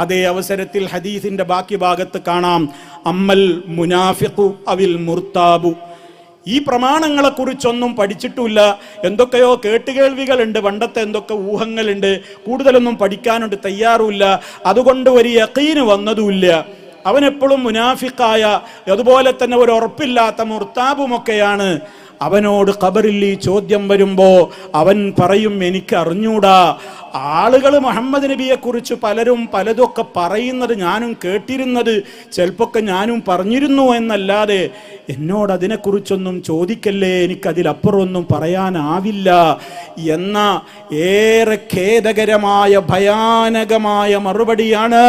അതേ അവസരത്തിൽ ഹദീസിന്റെ ബാക്കി ഭാഗത്ത് കാണാം. അമ്മൽ മുനാഫിഖു അവിൽ മുർത്താബു. ഈ പ്രമാണങ്ങളെ കുറിച്ചൊന്നും പഠിച്ചിട്ടില്ല. എന്തൊക്കെയോ കേട്ടുകേൾവികളുണ്ട്. പണ്ടത്തെ എന്തൊക്കെ ഊഹങ്ങളുണ്ട്. കൂടുതലൊന്നും പഠിക്കാനുണ്ട് തയ്യാറുമില്ല. അതുകൊണ്ട് ഒരു യക്കീന് വന്നതുമില്ല. അവനെപ്പോഴും മുനാഫിക്കായ അതുപോലെ തന്നെ ഒരു ഉറപ്പില്ലാത്ത മുർത്താബുമൊക്കെയാണ്. അവനോട് ഖബറിൽ ഈ ചോദ്യം വരുമ്പോ അവൻ പറയും എനിക്ക് അറിഞ്ഞൂടാ. ആളുകൾ മുഹമ്മദ് നബിയെ കുറിച്ച് പലരും പലതൊക്കെ പറയുന്നത് ഞാനും കേട്ടിരുന്നത് ചിലപ്പോൾ ഞാനും പറഞ്ഞിരുന്നു എന്നല്ലാതെ എന്നോട് അതിനെക്കുറിച്ചൊന്നും ചോദിക്കല്ലേ? എനിക്കതിലപ്പുറമൊന്നും പറയാനാവില്ല എന്ന ഏറെ ഖേദകരമായ ഭയാനകമായ മറുപടിയാണ്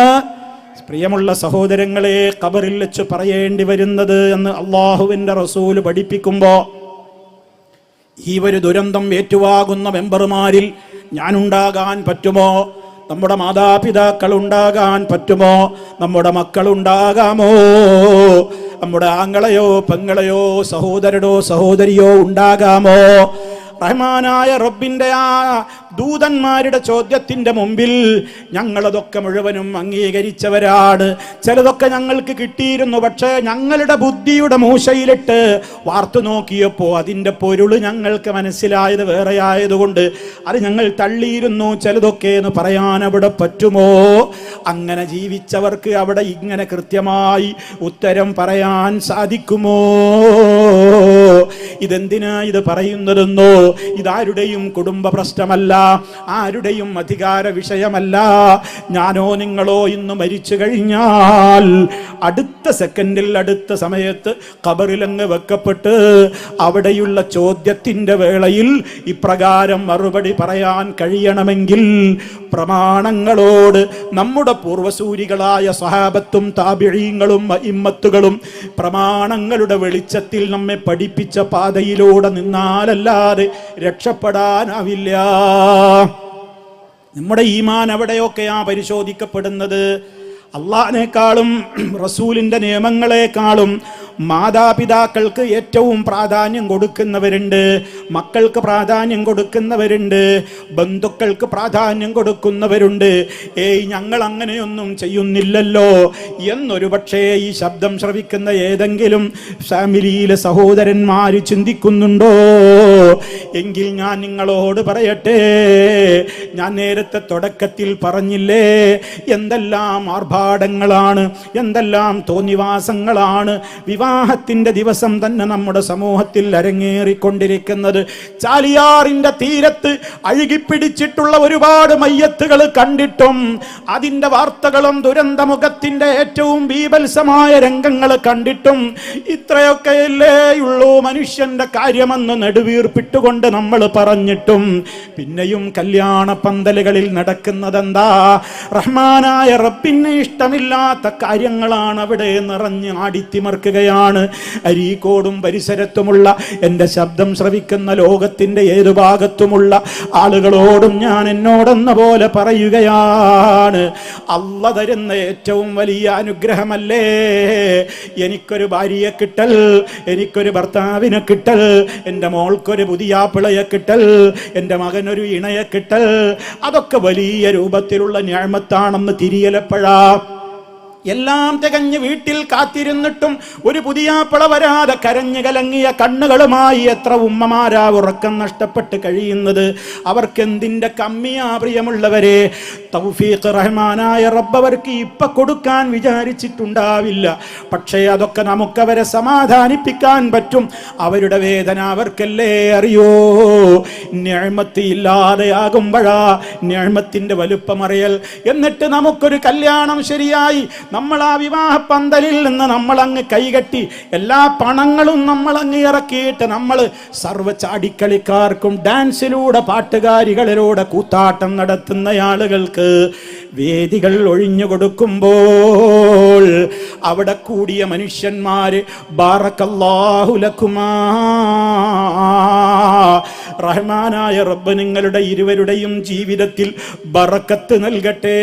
പ്രിയമുള്ള സഹോദരങ്ങളെ കബറിൽ വെച്ച് പറയേണ്ടി വരുന്നത് എന്ന് അള്ളാഹുവിന്റെ റസൂൽ പഠിപ്പിക്കുമ്പോൾ ഈ ഒരു ദുരന്തം ഏറ്റുവാകുന്ന മെമ്പർമാരിൽ ഞാനുണ്ടാകാൻ പറ്റുമോ? നമ്മുടെ മാതാപിതാക്കൾ ഉണ്ടാകാൻ പറ്റുമോ? നമ്മുടെ മക്കൾ ഉണ്ടാകാമോ നമ്മുടെ ആങ്ങളെയോ പെങ്ങളെയോ സഹോദരനോ സഹോദരിയോ ഉണ്ടാകാമോ? റഹ്മാനായ റബ്ബിന്റെ ആ ദൂതന്മാരുടെ ചോദ്യത്തിന്റെ മുമ്പിൽ ഞങ്ങളതൊക്കെ മുഴുവനും അംഗീകരിച്ചവരാണ്. ചിലതൊക്കെ ഞങ്ങൾക്ക് കിട്ടിയിരുന്നു പക്ഷേ ഞങ്ങളുടെ ബുദ്ധിയുടെ മൂശയിലിട്ട് വാർത്തു നോക്കിയപ്പോൾ അതിന്റെ പൊരുൾ ഞങ്ങൾക്ക് മനസ്സിലായത് വേറെ ആയതുകൊണ്ട് അത് ഞങ്ങൾ തള്ളിയിരുന്നു. ചിലതൊക്കെ എന്ന് പറയാൻ അവിടെ പറ്റുമോ? അങ്ങനെ ജീവിച്ചവർക്ക് അവിടെ ഇങ്ങനെ കൃത്യമായി ഉത്തരം പറയാൻ സാധിക്കുമോ? ഇതെന്തിനാ ഇത് പറയുന്നതെന്നോ? ഇതാരുടെയും കുടുംബ പ്രശ്നമല്ല ആരുടെയും അധികാര വിഷയമല്ല. ഞാനോ നിങ്ങളോ ഇന്ന് മരിച്ചു കഴിഞ്ഞാൽ അടുത്ത സെക്കൻഡിൽ അടുത്ത സമയത്ത് കബറിലങ്ങ് വെക്കപ്പെട്ട് അവിടെയുള്ള ചോദ്യത്തിന്റെ വേളയിൽ ഇപ്രകാരം മറുപടി പറയാൻ കഴിയണമെങ്കിൽ പ്രമാണങ്ങളോട് നമ്മുടെ പൂർവസൂരികളായ സഹാബത്തും താപിഴീങ്ങളും ഇമ്മത്തുകളും പ്രമാണങ്ങളുടെ വെളിച്ചത്തിൽ നമ്മെ പഠിപ്പിച്ച പാതയിലൂടെ നിന്നാലല്ലാതെ രക്ഷപ്പെടാനാവില്ല. നമ്മുടെ ഈമാൻ എവിടെയൊക്കെയാ പരിശോധിക്കപ്പെടുന്നത്? അള്ളാഹിനേക്കാളും റസൂലിന്റെ നിയമങ്ങളെക്കാളും മാതാപിതാക്കൾക്ക് ഏറ്റവും പ്രാധാന്യം കൊടുക്കുന്നവരുണ്ട് മക്കൾക്ക് പ്രാധാന്യം കൊടുക്കുന്നവരുണ്ട് ബന്ധുക്കൾക്ക് പ്രാധാന്യം കൊടുക്കുന്നവരുണ്ട്. ഏയ് ഞങ്ങൾ അങ്ങനെയൊന്നും ചെയ്യുന്നില്ലല്ലോ എന്നൊരു പക്ഷേ ഈ ശബ്ദം ശ്രവിക്കുന്ന ഏതെങ്കിലും ഫാമിലിയിലെ സഹോദരന്മാർ ചിന്തിക്കുന്നുണ്ടോ? എങ്കിൽ ഞാൻ നിങ്ങളോട് പറയട്ടെ ഞാൻ നേരത്തെ തുടക്കത്തിൽ പറഞ്ഞില്ലേ എന്തെല്ലാം ആർഭാടങ്ങളാണ് എന്തെല്ലാം തോന്നിവാസങ്ങളാണ് വിവാഹത്തിന്റെ ദിവസം തന്നെ നമ്മുടെ സമൂഹത്തിൽ അരങ്ങേറിക്കൊണ്ടിരിക്കുന്നത്. ചാലിയാറിന്റെ തീരത്ത് അഴുകിപ്പിടിച്ചിട്ടുള്ള ഒരുപാട് മയ്യത്തുകൾ കണ്ടിട്ടും അതിന്റെ വാർത്തകളും ദുരന്തമുഖത്തിന്റെ ഏറ്റവും ബീഭത്സമായ രംഗങ്ങൾ കണ്ടിട്ടും ഇത്രയൊക്കെയല്ലേ ഉള്ളൂ മനുഷ്യന്റെ കാര്യമെന്ന് നെടുവീർപ്പിട്ടുകൊണ്ട് നമ്മൾ പറഞ്ഞിട്ടും. പിന്നെയും കല്യാണ പന്തലുകളിൽ നടക്കുന്നതെന്താ? റഹ്മാനായ റബ്ബിന് ഇഷ്ടമില്ലാത്ത കാര്യങ്ങളാണ് അവിടെ നിറഞ്ഞ് ആടിത്തിമർക്കുകയാണ്. അരീക്കോടും പരിസരത്തുമുള്ള എന്റെ ശബ്ദം ശ്രവിക്കുന്ന ലോകത്തിന്റെ ഏതു ഭാഗത്തുമുള്ള ആളുകളോടും ഞാൻ എന്നോടെന്ന പോലെ പറയുകയാണ്. അല്ല തരുന്ന ഏറ്റവും വലിയ അനുഗ്രഹമല്ലേ? എനിക്കൊരു ഭാര്യയെ കിട്ടൽ എനിക്കൊരു ഭർത്താവിനെ കിട്ടൽ എന്റെ മോൾക്കൊരു പുതിയ കിട്ടൽ എന്റെ മകനൊരു ഇണയെ കിട്ടൽ. അതൊക്കെ വലിയ രൂപത്തിലുള്ള ഞാഴ്മത്താണെന്ന് തിരിയലപ്പോഴാ. എല്ലാം തികഞ്ഞ് വീട്ടിൽ കാത്തിരുന്നിട്ടും ഒരു പുതിയ പിള വരാതെ കരഞ്ഞു കലങ്ങിയ കണ്ണുകളുമായി എത്ര ഉമ്മമാരാ ഉറക്കം നഷ്ടപ്പെട്ട് കഴിയുന്നത്? അവർക്ക് എന്തിന്റെ കമ്മിയാ പ്രിയമുള്ളവരെ? തൗഫീഖ് റഹ്മാനായ റബ്ബവർക്ക് ഇപ്പൊ കൊടുക്കാൻ വിചാരിച്ചിട്ടുണ്ടാവില്ല. പക്ഷേ അതൊക്കെ നമുക്കവരെ സമാധാനിപ്പിക്കാൻ പറ്റും. അവരുടെ വേദന അവർക്കല്ലേ അറിയോ? ഞാഴ്മത്തി ഇല്ലാതെയാകുമ്പോഴാ ഞാഴ്മത്തിന്റെ വലുപ്പമറിയൽ. എന്നിട്ട് നമുക്കൊരു കല്യാണം ശരിയായി. നമ്മൾ ആ വിവാഹ പന്തലിൽ നിന്ന് നമ്മൾ അങ്ങ് കൈകെട്ടി എല്ലാ പണങ്ങളും നമ്മൾ അങ്ങ് ഇറക്കിയിട്ട് നമ്മൾ സർവ ചാടിക്കളിക്കാർക്കും ഡാൻസിലൂടെ പാട്ടുകാരികളിലൂടെ കൂത്താട്ടം നടത്തുന്ന ആളുകൾക്ക് വേദികൾ ഒഴിഞ്ഞു കൊടുക്കുമ്പോൾ അവിടെ കൂടിയ മനുഷ്യന്മാര് റഹ്മാനായ റബ്ബ് നിങ്ങളുടെ ഇരുവരുടെയും ജീവിതത്തിൽ ബറക്കത്ത് നൽകട്ടെ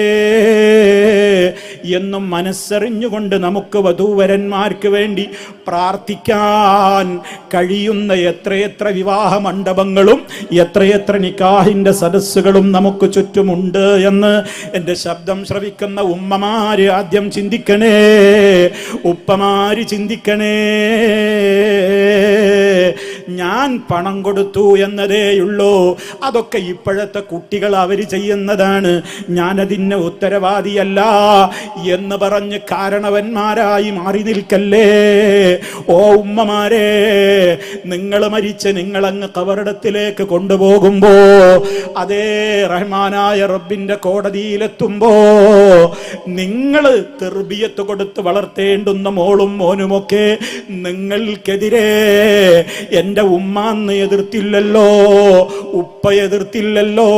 എന്നും മനസ്സറിഞ്ഞുകൊണ്ട് നമുക്ക് വധൂവരന്മാർക്ക് വേണ്ടി പ്രാർത്ഥിക്കാൻ കഴിയുന്ന എത്രയെത്ര വിവാഹ മണ്ഡപങ്ങളും എത്രയെത്ര നിക്കാഹിന്റെ സദസ്സുകളും നമുക്ക് ചുറ്റുമുണ്ട് എന്ന് എന്റെ ശബ്ദം ശ്രവിക്കുന്ന ഉമ്മമാര് ആദ്യം ചിന്തിക്കണേ. ഉപ്പമാര് ചിന്തിക്കണേ. ഞാൻ പണം കൊടുത്തു എന്നതേയുള്ളൂ. അതൊക്കെ ഇപ്പോഴത്തെ കുട്ടികൾ അവർ ചെയ്യുന്നതാണ്. ഞാനതിന് ഉത്തരവാദിയല്ല എന്ന് പറഞ്ഞ് കാരണവന്മാരായി മാറി നിൽക്കല്ലേ? ഓ ഉമ്മമാരെ നിങ്ങൾ മരിച്ച് നിങ്ങളങ്ങ് കവറിടത്തിലേക്ക് കൊണ്ടുപോകുമ്പോ അതേ റഹ്മാനായ റബ്ബിന്റെ കോടതിയിലെത്തുമ്പോ നിങ്ങൾ തെർബിയത്ത് കൊടുത്ത് വളർത്തേണ്ടുന്ന മോളും മോനുമൊക്കെ നിങ്ങൾക്കെതിരെ എന്റെ ഉമ്മാന്ന് എതിർത്തില്ലല്ലോ ഉപ്പ എതിർത്തില്ലല്ലോ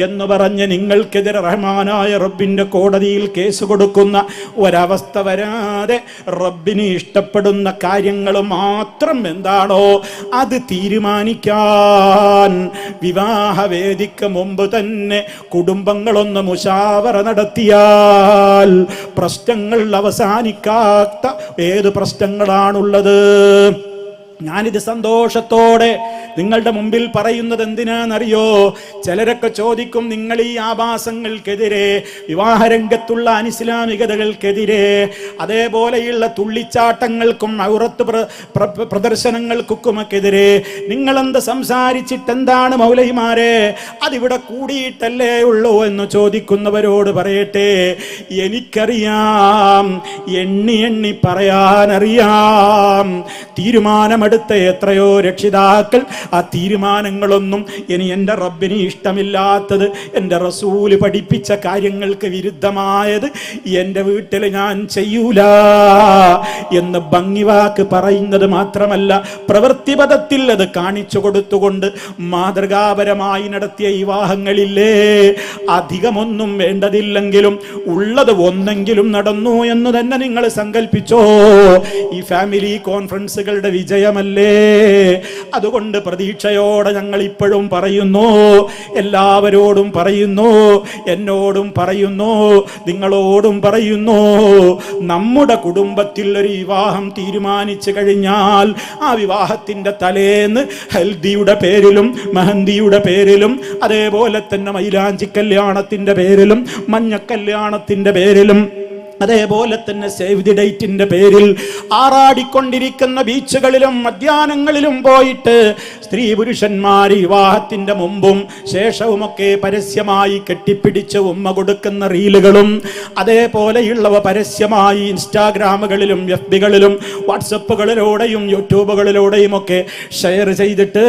എന്ന് പറഞ്ഞ് നിങ്ങൾക്കെതിരെ റഹ്മാനായ റബ്ബിന്റെ കോടതിയിൽ കേസ് കൊടുക്കുന്ന ഒരവസ്ഥ വരാതെ റബ്ബിന് ഇഷ്ടപ്പെടുന്ന കാര്യങ്ങൾ മാത്രം എന്താണോ അത് തീരുമാനിക്കാൻ വിവാഹവേദിക്ക് മുമ്പ് തന്നെ കുടുംബങ്ങളൊന്ന് മുഷാവറ നടത്തിയാൽ പ്രശ്നങ്ങൾ അവസാനിക്കാത്ത ഏത് പ്രശ്നങ്ങളാണുള്ളത്? ഞാനിത് സന്തോഷത്തോടെ നിങ്ങളുടെ മുമ്പിൽ പറയുന്നത് എന്തിനാണെന്നറിയോ ചിലരൊക്കെ ചോദിക്കും നിങ്ങൾ ഈ ആഭാസങ്ങൾക്കെതിരെ വിവാഹരംഗത്തുള്ള അനിസ്ലാമികതകൾക്കെതിരെ അതേപോലെയുള്ള തുള്ളിച്ചാട്ടങ്ങൾക്കും ഔറത്ത് പ്ര- പ്ര- പ്രദർശനങ്ങൾക്കുമൊക്കെതിരെ നിങ്ങളെന്ത് സംസാരിച്ചിട്ട് എന്താണ് മൗലൈമാരെ അതിവിടെ കൂടിയിട്ടല്ലേ ഉള്ളൂ എന്ന് ചോദിക്കുന്നവരോട് പറയട്ടെ. എനിക്കറിയാം എണ്ണി എണ്ണി പറയാനറിയാം തീരുമാനമെടുത്ത എത്രയോ രക്ഷിതാക്കൾ ആ തീരുമാനങ്ങളൊന്നും ഇനി എന്റെ റബ്ബിന് ഇഷ്ടമില്ലാത്തത് എന്റെ റസൂൽ പഠിപ്പിച്ച കാര്യങ്ങൾക്ക് വിരുദ്ധമായത് എന്റെ വീട്ടിൽ ഞാൻ ചെയ്യൂല എന്ന് ഭംഗിവാക്ക് പറയുന്നത് മാത്രമല്ല പ്രവൃത്തിപഥത്തിൽ അത് കാണിച്ചു കൊടുത്തുകൊണ്ട് മാതൃകാപരമായി നടത്തിയ വിവാഹങ്ങളില്ലേ അധികമൊന്നും വേണ്ടതില്ലെങ്കിലും ഉള്ളത് ഒന്നെങ്കിലും നടന്നു എന്ന് തന്നെ നിങ്ങൾ സങ്കല്പിച്ചോ ഈ ഫാമിലി കോൺഫറൻസുകളുടെ വിജയമല്ലേ അതുകൊണ്ട് പ്രതീക്ഷയോടെ ഞങ്ങൾ ഇപ്പോഴും പറയുന്നു എല്ലാവരോടും പറയുന്നു എന്നോടും പറയുന്നു നിങ്ങളോടും പറയുന്നു നമ്മുടെ കുടുംബത്തിൽ ഒരു വിവാഹം തീരുമാനിച്ചു കഴിഞ്ഞാൽ ആ വിവാഹത്തിന്റെ തലേന്ന് ഹൽദിയുടെ പേരിലും മെഹന്തിയുടെ പേരിലും അതേപോലെ തന്നെ മൈലാഞ്ചി കല്യാണത്തിന്റെ പേരിലും മഞ്ഞ കല്യാണത്തിന്റെ പേരിലും അതേപോലെ തന്നെ സേവ് ദി ഡേറ്റിന്റെ പേരിൽ ആറാടിക്കൊണ്ടിരിക്കുന്ന ബീച്ചുകളിലും മധ്യാഹ്നങ്ങളിലും പോയിട്ട് സ്ത്രീ പുരുഷന്മാർ വിവാഹത്തിന്റെ മുമ്പും ശേഷവുമൊക്കെ പരസ്യമായി കെട്ടിപ്പിടിച്ച ഉമ്മ കൊടുക്കുന്ന റീലുകളും അതേപോലെയുള്ളവ പരസ്യമായി ഇൻസ്റ്റാഗ്രാമുകളിലും എഫ് ബികളിലും വാട്സപ്പുകളിലൂടെയും യൂട്യൂബുകളിലൂടെയും ഒക്കെ ഷെയർ ചെയ്തിട്ട്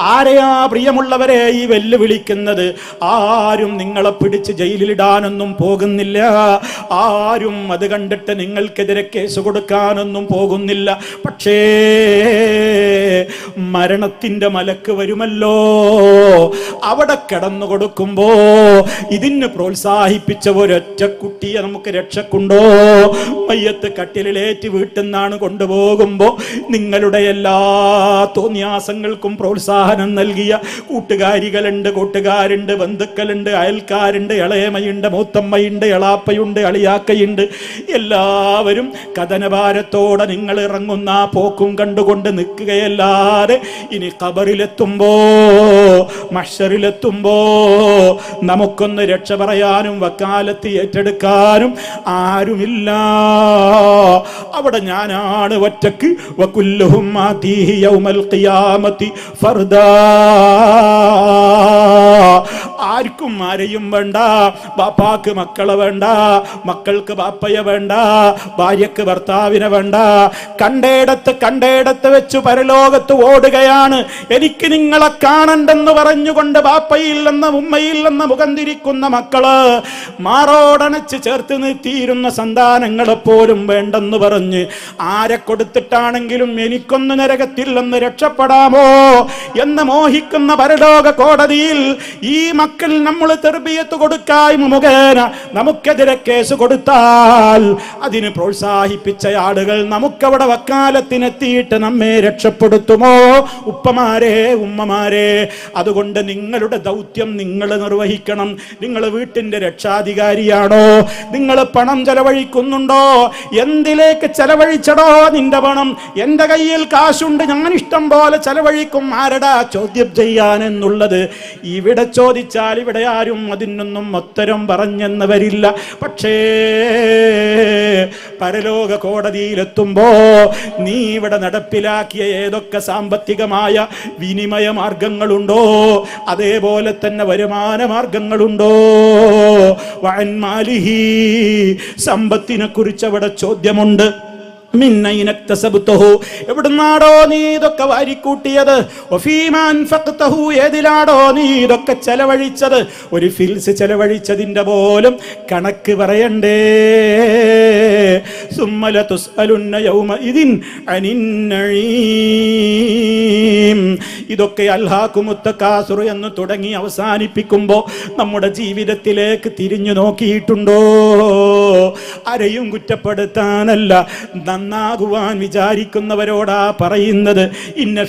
ആരെയാ പ്രിയമുള്ളവരെ ഈ വെല്ലുവിളിക്കുന്നത്? ആരും നിങ്ങളെ പിടിച്ച് ജയിലിലിടാനൊന്നും പോകുന്നില്ല. ആരും അത് കണ്ടിട്ട് നിങ്ങൾക്കെതിരെ കേസ് കൊടുക്കാനൊന്നും പോകുന്നില്ല. പക്ഷേ മരണത്തിന്റെ മലക്ക് വരുമല്ലോ. അവിടെ കിടന്നു കൊടുക്കുമ്പോ ഇതിന് പ്രോത്സാഹിപ്പിച്ച ഒരൊറ്റ കുട്ടിയെ നമുക്ക് രക്ഷക്കുണ്ടോ? മയ്യത്ത് കട്ടിലേറ്റ് വീട്ടിൽ നിന്നാണ് കൊണ്ടുപോകുമ്പോ നിങ്ങളുടെ എല്ലാ തോന്നിയാസങ്ങൾക്കും പ്രോത്സാഹനം നൽകിയ കൂട്ടുകാരികളുണ്ട് കൂട്ടുകാരുണ്ട് ബന്ധുക്കളുണ്ട് അയൽക്കാരുണ്ട് ഇളയമയുണ്ട് മൂത്തമ്മയുണ്ട് എളാപ്പയുണ്ട് അളിയാക്കയുണ്ട്. എല്ലാവരും കഥനഭാരത്തോടെ നിങ്ങൾ ഇറങ്ങുന്ന പോക്കും കണ്ടുകൊണ്ട് നിൽക്കുകയല്ലാതെ ഇനി ഖബറിലെത്തുമ്പോ മഷറിലെത്തുമ്പോ നമുക്കൊന്ന് രക്ഷ പറയാനും വക്കാലത്ത് ഏറ്റെടുക്കാനും ആരുമില്ല. അവിടെ ഞാനാണ് ഒറ്റയ്ക്ക്. ആർക്കും ആരെയും വേണ്ട. ബാപ്പാക്ക് മക്കളെ വേണ്ട. മക്കൾക്ക് ബാപ്പയെ വേണ്ട. ഭാര്യക്ക് ഭർത്താവിനെ വേണ്ട. കണ്ടേടത്ത് കണ്ടേടത്ത് വെച്ച് പരലോകത്ത് ഓടുകയാണ്. എനിക്ക് നിങ്ങളെ കാണണ്ടെന്ന് പറഞ്ഞുകൊണ്ട് ബാപ്പയില്ലെന്ന ഉമ്മയില്ലെന്ന മുഖം തിരിക്കുന്ന മക്കൾ മാറോടണച്ച് ചേർത്ത് നിർത്തിയിരുന്ന സന്താനങ്ങളെ പോലും വേണ്ടെന്ന് പറഞ്ഞ് ആരെ കൊടുത്തിട്ടാണെങ്കിലും എനിക്കൊന്ന് നരകത്തില്ലെന്ന് രക്ഷപ്പെടാമോ എന്ന് മോഹിക്കുന്ന പരലോക കോടതിയിൽ ഈ മക്കൾ മക്കൾ നമ്മൾ തെർബിയത്ത് കൊടുക്കായ്മ മുഖേന നമുക്കെതിരെ കേസ് കൊടുത്താൽ അതിന് പ്രോത്സാഹിപ്പിച്ച ആളുകൾ നമുക്കവിടെ വക്കാലത്തിനെത്തിയിട്ട് നമ്മെ രക്ഷപ്പെടുത്തുമോ? ഉപ്പമാരെ ഉമ്മമാരെ അതുകൊണ്ട് നിങ്ങളുടെ ദൗത്യം നിങ്ങൾ നിർവഹിക്കണം. നിങ്ങൾ വീട്ടിന്റെ രക്ഷാധികാരിയാണോ? നിങ്ങൾ പണം ചെലവഴിക്കുന്നുണ്ടോ? എന്തിലേക്ക് ചെലവഴിച്ചടോ നിന്റെ പണം? എന്റെ കയ്യിൽ കാശുണ്ട് ഞാൻ ഇഷ്ടം പോലെ ചെലവഴിക്കും. ആരടാ ചോദ്യം ചെയ്യാൻ എന്നുള്ളത്? ഇവിടെ ചോദിച്ചാൽ ഇവിടെ ആരും അതിനൊന്നും ഉത്തരം പറഞ്ഞെന്ന് വരില്ല പക്ഷേ പരലോക കോടതിയിലെത്തുമ്പോ നീ ഇവിടെ നടപ്പിലാക്കിയ ഏതൊക്കെ സാമ്പത്തികമായ വിനിമയ മാർഗങ്ങളുണ്ടോ? അതേപോലെ തന്നെ വരുമാന മാർഗങ്ങളുണ്ടോ? വഅൻമാലിഹി സമ്പത്തിനെ കുറിച്ച് അവിടെ ചോദ്യമുണ്ട്. എവിടുന്നാടോ നീ ഇതൊക്കെ വാരിക്കൂട്ടിയത് ഏതിലാടോ നീ ഇതൊക്കെ ചെലവഴിച്ചത്? ഒരു ഫിൽസ് ചെലവഴിച്ചതിന്റെ പോലും കണക്ക് പറയണ്ടേ. സുമ്മല തുസ്അലുന്ന യൗമഇദിൻ ഇതിൻ നഈം ഇതൊക്കെ അൽഹാക്കുമുത്തക്കാസുറു എന്ന് തുടങ്ങി അവസാനിപ്പിക്കുമ്പോൾ നമ്മുടെ ജീവിതത്തിലേക്ക് തിരിഞ്ഞു നോക്കിയിട്ടുണ്ടോ? ആരെയും കുറ്റപ്പെടുത്താനല്ല നന്നാകുവാൻ വിചാരിക്കുന്നവരോടാ പറയുന്നത് ഇന്ന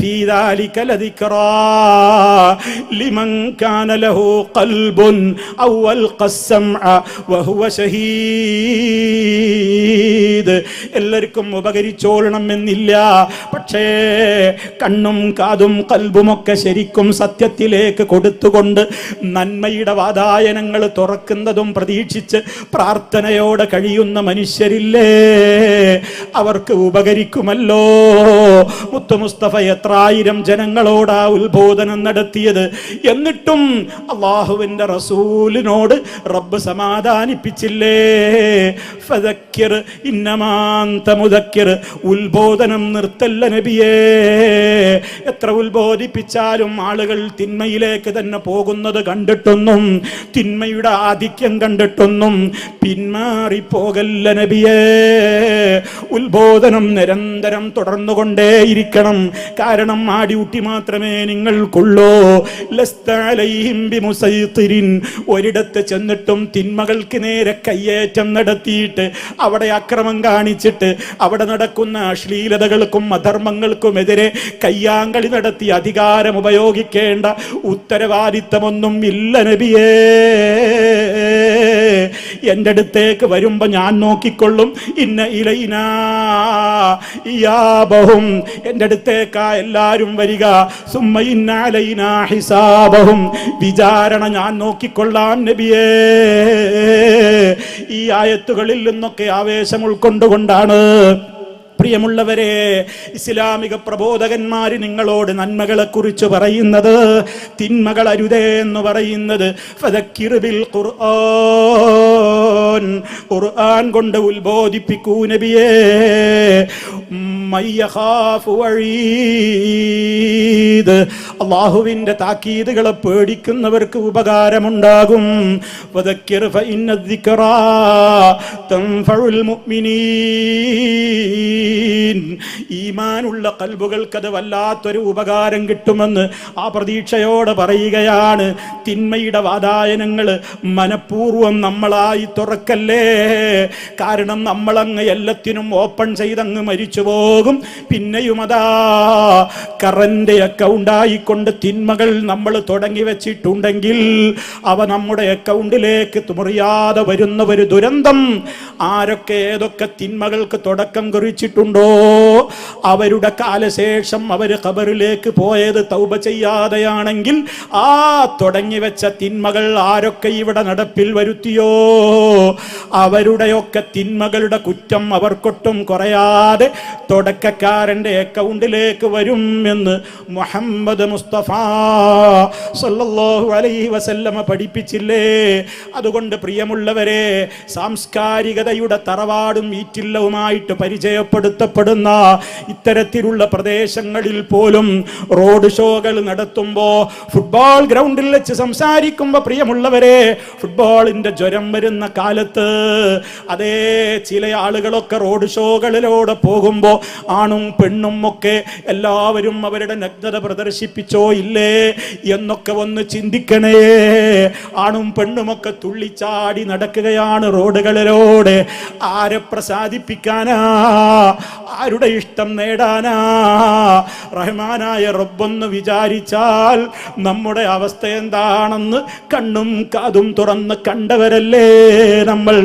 ലിമൻ കാന ലഹു ഖൽബുൻ അവൽ വഹുവ ഷഹീദ് എല്ലാവർക്കും ഉപകരിച്ചോളണം എന്നില്ല പക്ഷേ കണ്ണും കാതും കൽബുമൊക്കെ ശരിക്കും സത്യത്തിലേക്ക് കൊടുത്തുകൊണ്ട് നന്മയുടെ വാതായനങ്ങൾ തുറക്കുന്നതും പ്രതീക്ഷിച്ച് പ്രാർത്ഥനയോടെ കഴിയുന്ന മനുഷ്യരില്ലേ? അവർക്ക് ഉപകരിക്കുമല്ലോ. മുത്തു മുസ്തഫ എത്രായിരം ജനങ്ങളോടാ ഉത്ബോധനം നടത്തിയത്. എന്നിട്ടും അള്ളാഹുവിന്റെ റസൂലിനോട് റബ്ബ് സമാധാനിപ്പിച്ചില്ലേ? ഇന്നമാന്ത മുദക്കിർ ഉത്ബോധനം നിർത്തല്ല നബിയേ. എത്ര ഉത്ബോധിപ്പിച്ചാലും ആളുകൾ തിന്മയിലേക്ക് തന്നെ പോകുന്നത് കണ്ടിട്ടൊന്നും തിന്മയുടെ ആധിക്യം കണ്ടിട്ടൊന്നും പിന്മാറിപ്പോകല്ല നബിയേ. ഉത്ബോധനം നിരന്തരം തുടർന്നുകൊണ്ടേയിരിക്കണം. കാരണം ആ ഡ്യൂട്ടി മാത്രമേ നിങ്ങൾക്കുള്ളൂ. ബിമുസൈത്തിരിൻ. ഒരിടത്ത് ചെന്നിട്ടും തിന്മകൾക്ക് നേരെ കയ്യേറ്റം നടത്തിയിട്ട് അവിടെ അക്രമം കാണിച്ചിട്ട് അവിടെ നടക്കുന്ന അശ്ലീലതകൾക്കും അധർമ്മങ്ങൾക്കുമെതിരെ കയ്യാങ്കളി നടത്തി അധികാരം ഉപയോഗിക്കേണ്ട ഉത്തരവാദിത്തമൊന്നും ഇല്ല നബിയേ. എന്റെ അടുത്തേക്ക് വരുമ്പോൾ ഞാൻ നോക്കിക്കൊള്ളും. ഇന്ന ഇലൈനാ ഇയാബഹും. എന്റെ അടുത്തേക്കാ എല്ലാവരും വരിക. സുമ്മ ഹിസാബഹും. വിചാരണ ഞാൻ നോക്കിക്കൊള്ളാം നബിയേ. ഈ ആയത്തുകളിൽ നിന്നൊക്കെ ആവേശം ഉൾക്കൊണ്ടുകൊണ്ടാണ് പ്രിയമുള്ളവരെ ഇസ്ലാമിക പ്രബോധകന്മാർ നിങ്ങളോട് നന്മകളെ കുറിച്ച് പറയുന്നത് തിന്മകൾ അരുതേ എന്ന് പറയുന്നത് ഖുർആൻ ഖുർആൻ കൊണ്ട് ഉത്ബോധിപ്പിക്കൂ നബിയേ മയ്യഹാഫ് വഴീദ്. അള്ളാഹുവിന്റെ താക്കീതുകളെ പേടിക്കുന്നവർക്ക് ഉപകാരമുണ്ടാകും. ഈമാനുള്ള കൽബുകൾക്കത് വല്ലാത്തൊരു ഉപകാരം കിട്ടുമെന്ന് ആ പ്രതീക്ഷയോടെ പറയുകയാണ്. തിന്മയുടെ വാതായനങ്ങൾ മനഃപൂർവം നമ്മളായി തുറക്കല്ലേ? കാരണം നമ്മളങ്ങ് എല്ലാത്തിനും ഓപ്പൺ ചെയ്തങ്ങ് മരിച്ചു പോകും പിന്നെയും അതാ കറന്റെ ഒക്കെ അക്കൗണ്ടായിക്കൊണ്ട് തിന്മകൾ നമ്മൾ തുടങ്ങി വെച്ചിട്ടുണ്ടെങ്കിൽ അവ നമ്മുടെ അക്കൗണ്ടിലേക്ക് മുറിയാതെ വരുന്ന ഒരു ദുരന്തം. ആരൊക്കെ ഏതൊക്കെ തിന്മകൾക്ക് തുടക്കം കുറിച്ചിട്ടുണ്ടോ? അവരുടെ കാലശേഷം അവർ ഖബറിലേക്ക് പോയത് തൗബ ചെയ്യാതെയാണെങ്കിൽ ആ തുടങ്ങി വെച്ച തിന്മകൾ ആരൊക്കെ ഇവിടെ നടപ്പിൽ വരുത്തിയോ? അവരുടെയൊക്കെ തിന്മകളുടെ കുറ്റം അവർക്കൊട്ടും കുറയാതെ തുടക്കക്കാരന്റെ അക്കൗണ്ടിലേക്ക് വരും എന്ന് മുഹമ്മദ് മുസ്തഫ സല്ലല്ലാഹു അലൈഹി വസല്ലമ പഠിപ്പിച്ചില്ലേ? അതുകൊണ്ട് പ്രിയമുള്ളവരെ സാംസ്കാരികതയുടെ തറവാടും ഈറ്റില്ലവുമായിട്ട് പരിചയപ്പെടുത്തപ്പെടുന്ന ഇത്തരത്തിലുള്ള പ്രദേശങ്ങളിൽ പോലും റോഡ് ഷോകൾ നടത്തുമ്പോൾ ഫുട്ബോൾ ഗ്രൗണ്ടിൽ വെച്ച് സംസാരിക്കുമ്പോൾ പ്രിയമുള്ളവരെ ഫുട്ബോളിന്റെ ജ്വരം വരുന്ന കാലത്ത് അതേ ചില ആളുകളൊക്കെ റോഡ് ഷോകളിലൂടെ പോകുമ്പോൾ ആണും പെണ്ണും ഒക്കെ എല്ലാവരും അവരുടെ നഗ്നത പ്രദർശിപ്പിച്ചു പഠിച്ചോ ഇല്ലേ എന്നൊക്കെ ഒന്ന് ചിന്തിക്കണേ. ആണും പെണ്ണുമൊക്കെ തുള്ളിച്ചാടി നടക്കുകയാണ് റോഡുകളിലൂടെ. ആരെ പ്രസാദിപ്പിക്കാനാ? ആരുടെ ഇഷ്ടം നേടാനാ? റഹ്മാനായ റബ്ബൊന്ന് വിചാരിച്ചാൽ നമ്മുടെ അവസ്ഥ എന്താണെന്ന് കണ്ണും കാതും തുറന്ന് കണ്ടവരല്ലേ നമ്മൾ.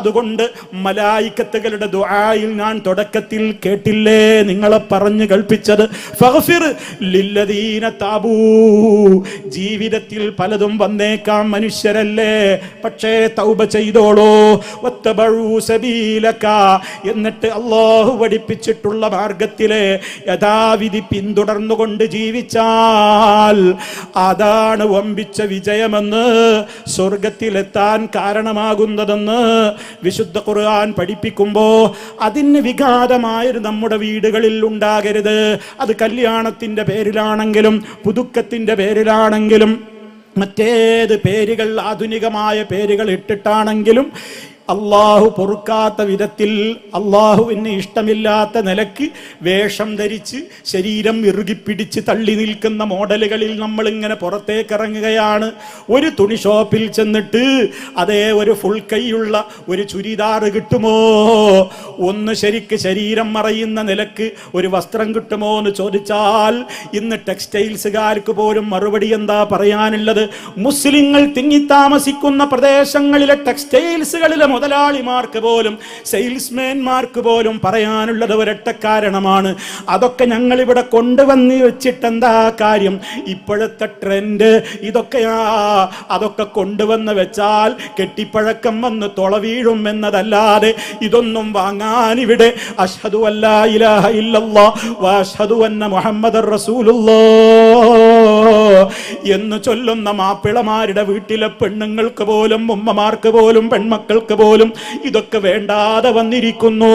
അതുകൊണ്ട് മലായിക്കത്തുകളുടെ ദുആയിൽ ഞാൻ തുടക്കത്തിൽ കേട്ടില്ലേ? നിങ്ങളെ പറഞ്ഞു കൽപ്പിച്ചത് ഫഗ്ഫിർ ലില്ലദീന താബൂ ജീവിതത്തിൽ പലതും വന്നേക്കാം മനുഷ്യരല്ലേ? പക്ഷേ തൗബ ചെയ്തോളോ. വത്തബഊ സബീലക എന്നിട്ട് അള്ളാഹു പഠിപ്പിച്ചിട്ടുള്ള മാർഗത്തിലെ യഥാവിധി പിന്തുടർന്നുകൊണ്ട് ജീവിച്ചാൽ അതാണ് വമ്പിച്ച വിജയമെന്ന് സ്വർഗത്തിലെത്താൻ കാരണമാകുന്നതെന്ന് വിശുദ്ധ ഖുർആൻ പഠിപ്പിക്കുമ്പോൾ അതിന് വിഘാതമായൊരു നമ്മുടെ വീടുകളിൽ ഉണ്ടാകരുത്. അത് കല്യാണത്തിന്റെ പേരിലാണെങ്കിലും പുതുക്കത്തിന്റെ പേരിലാണെങ്കിലും മറ്റേത് പേരുകൾ ആധുനികമായ പേരുകൾ ഇട്ടിട്ടാണെങ്കിലും അള്ളാഹു പൊറുക്കാത്ത വിധത്തിൽ അള്ളാഹുവിന് ഇഷ്ടമില്ലാത്ത നിലയ്ക്ക് വേഷം ധരിച്ച് ശരീരം ഇറുകിപ്പിടിച്ച് തള്ളി നിൽക്കുന്ന മോഡലുകളിൽ നമ്മൾ ഇങ്ങനെ പുറത്തേക്ക് ഇറങ്ങുകയാണ് ഒരു തുണി ഷോപ്പിൽ ചെന്നിട്ട് അതേ ഒരു ഫുൾ കൈയുള്ള ഒരു ചുരിദാർ കിട്ടുമോ? ഒന്ന് ശരിക്ക് ശരീരം മറയുന്ന നിലയ്ക്ക് ഒരു വസ്ത്രം കിട്ടുമോ എന്ന് ചോദിച്ചാൽ ഇന്ന് ടെക്സ്റ്റൈൽസുകാർക്ക് പോലും മറുപടി എന്താ പറയാനുള്ളത്? മുസ്ലിങ്ങൾ തിങ്ങി താമസിക്കുന്ന പ്രദേശങ്ങളിലെ ടെക്സ്റ്റൈൽസുകളിലെ മുതലാളിമാർക്ക് പോലും സെയിൽസ്മാൻമാർക്ക് പോലും പറയാനുള്ളത് ഒരൊറ്റ കാരണമാണ്. അതൊക്കെ ഞങ്ങൾ ഇവിടെ കൊണ്ടുവന്ന് വെച്ചിട്ട് എന്താ കാര്യം? ഇപ്പോഴത്തെ ട്രെൻഡ് ഇതൊക്കെയാ. അതൊക്കെ കൊണ്ടുവന്ന് വെച്ചാൽ കെട്ടിപ്പഴക്കം വന്ന് തുള വീഴും എന്നതല്ലാതെ ഇതൊന്നും വാങ്ങാൻ ഇവിടെ അഷ്ഹദു അല്ലാ ഇലാഹ അന്ന എന്ന് ചൊല്ലുന്ന മാപ്പിളമാരുടെ വീട്ടിലെ പെണ്ണുങ്ങൾക്ക് പോലും ഉമ്മമാർക്ക് പോലും പെൺമക്കൾക്ക് പോലും ഇതൊക്കെ വേണ്ടാതെ വന്നിരിക്കുന്നു.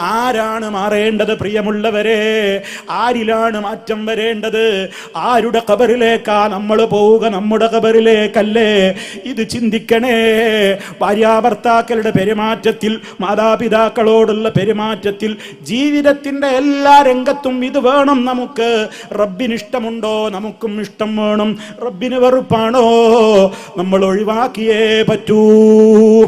ആരാണ് മാറേണ്ടത് പ്രിയമുള്ളവരെ? ആരിലാണ് മാറ്റം വരേണ്ടത്? ആരുടെ കബറിലേക്കാ നമ്മൾ പോവുക? നമ്മുടെ കബറിലേക്കല്ലേ ഇത് ചിന്തിക്കണേ. ഭാര്യാഭർത്താക്കളുടെ പെരുമാറ്റത്തിൽ മാതാപിതാക്കളോടുള്ള പെരുമാറ്റത്തിൽ ജീവിതത്തിന്റെ എല്ലാ രംഗത്തും ഇത് വേണം നമുക്ക്. റബ്ബിന് ഇഷ്ടമുണ്ടോ നമുക്കും ഇഷ്ടം വേണം. റബ്ബിന് വെറുപ്പാണോ? നമ്മൾ ഒഴിവാക്കിയേ പറ്റൂ.